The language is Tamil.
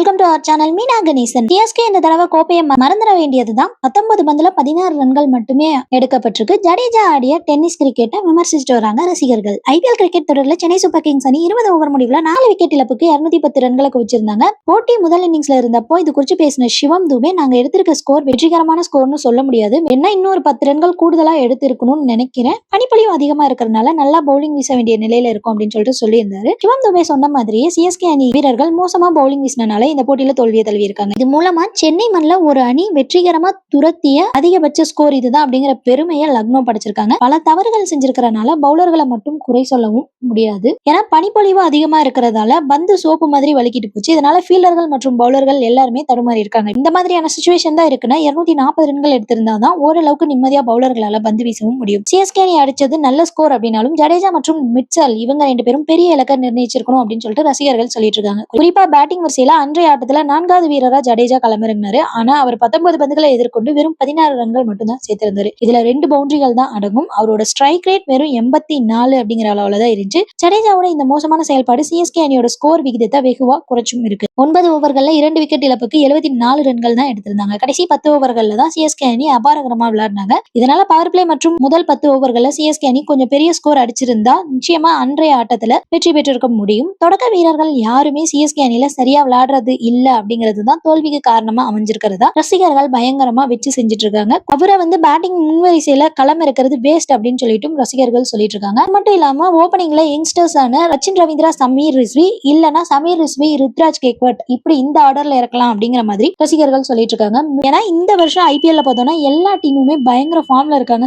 Welcome to our channel Meena Ganesan CSK இந்த தடவை கோப்பையை மறந்துட வேண்டியதுதான். பத்தொன்பது பந்துல பதினாறு ரன்கள் மட்டுமே எடுக்கப்பட்டிருக்கு. ஜடேஜா ஆடிய டென்னிஸ் கிரிக்கெட்டை விமர்சிச்சுட்டு வராங்க ரசிகர்கள். ஐபிஎல் கிரிக்கெட் தொடரில் சென்னை சூப்பர் கிங்ஸ் அணி இருபது ஓவர் முடிவுல நாலு விக்கெட் இழப்புக்கு இருநூத்தி பத்து ரன்களை குவிச்சிருந்தாங்க. போட்டி முதல் இன்னிங்ஸ்ல இருந்தப்போ இது குறித்து பேசின சிவம் துபே நாங்க எடுத்திருக்க ஸ்கோர் வெற்றிகரமான ஸ்கோர்னு சொல்ல முடியாது. என்ன இன்னொரு பத்து ரன்கள் கூடுதலா எடுத்திருக்கணும்னு நினைக்கிறேன். பனிப்பொழிவு அதிகமா இருக்கிறதுனால நல்லா பவுலிங் வீச வேண்டிய நிலையில இருக்கும் அப்படின்னு சொல்லிட்டு சொல்லியிருந்தாரு. சிவம் துபே சொன்ன மாதிரியே சிஎஸ்கே அணி வீரர்கள் மோசமா பவுலிங் வீசினால இந்த போட்டியில தோல்வியை தழுவி இருக்காங்க இது மூலமா சென்னை மண்ல ஒரு அணி வெற்றிகரமா துரத்திய அதிகபட்ச ஸ்கோர் இதுதான் அப்படிங்கிற பெருமையை லக்னோ படைச்சிருக்காங்க. பல தவறுகள் செஞ்சிருக்கிறனால பவுலர்களை மட்டும் குறை சொல்லவும் முடியாது. ஏன்னா பனிப்பொழிவு அதிகமா இருக்கிறதால பந்து சோப்பு மாதிரி வலிக்கிட்டு போச்சு. இதனால ஃபீல்டர்கள் மற்றும் பவுலர்கள் எல்லாருமே தடுமாறி இருக்காங்க. இந்த மாதிரியான சுச்சுவேஷன் தான் இருக்குன்னா இருநூத்தி நாற்பது ரன்கள் எடுத்திருந்தாதான் ஓரளவுக்கு நிம்மதியா பவுலர்களால பந்து வீசவும் முடியும். சிஎஸ்கே அணி அடிச்சது நல்ல ஸ்கோர் அப்படின்னாலும் ஜடேஜா மற்றும் மிட்சல் இவங்க ரெண்டு பேரும் பெரிய இலக்கை நிர்ணயிச்சிருக்கணும் அப்படின்னு சொல்லிட்டு ரசிகர்கள் சொல்லிட்டு இருக்காங்க. குறிப்பா பேட்டிங் வரிசையில இன்றைய ஆட்டத்துல நான்காவது வீரரா ஜடேஜா களமிறங்கினாரு. ஆனா அவர் பத்தொன்பது பந்துகளை எதிர்கொண்டு வெறும் பதினாறு ரன்கள் மட்டும்தான் சேர்த்திருந்தாரு. இதுல ரெண்டு பவுண்டரிகள் தான் அடங்கும். அவரோட ஸ்ட்ரைக் ரேட் வெறும் எண்பத்தி நாலு அப்படிங்கிற அளவுல தான் இருந்துச்சு. ஜடேஜாவோட இந்த மோசமான செயல்பாடு சிஎஸ்கே அணியோட ஸ்கோர் விகிதத்தை வெகுவா குறைச்சும் இருக்கு. ஒன்பது ஓவர்கள்ல இரண்டு விக்கெட் இழப்புக்கு எழுபத்தி நாலு ரன்கள் தான் எடுத்திருந்தாங்க. கடைசி பத்து ஓவர்கள்ல தான் சிஎஸ்கே அணி அபாரகரமா விளையாடினாங்க. இதனால பவர் பிளே மற்றும் முதல் பத்து ஓவர்கள்ல சிஎஸ்கே அணி கொஞ்சம் பெரிய ஸ்கோர் அடிச்சிருந்தா நிச்சயமா அன்றைய ஆட்டத்துல வெற்றி பெற்றிருக்க முடியும். தொடக்க வீரர்கள் யாருமே சிஎஸ்கே அணியில சரியா விளையாடுறது இல்ல அப்படிங்கிறது தான் தோல்விக்கு காரணமா அமைஞ்சிருக்கிறதா? ரசிகர்கள் பயங்கரமா வச்சு செஞ்சுட்டு இருக்காங்க அவரை வந்து பேட்டிங் முன்வரிசையில களம் இருக்கிறது வேஸ்ட் அப்படின்னு சொல்லிட்டும் ரசிகர்கள் சொல்லிட்டு இருக்காங்க அது மட்டும் இல்லாம ஓப்பனிங்ல யங்ஸ்டர்ஸான ரச்சின் ரவீந்திரா சமீர் ரிஸ்வி இல்லனா சமீர் ரிஸ்வி ருத்ராஜ் கேக்வட் இப்படி இந்த ஆர்டர்ல இறக்கலாம் அப்படிங்கிற மாதிரி ரசிகர்கள் சொல்லிட்டு இருக்காங்க ஏன்னா இந்த வருஷம் ஐபிஎல்ல பார்த்தோம்னா எல்லா டீமுமே பயங்கர ஃபார்ம்ல இருக்காங்க.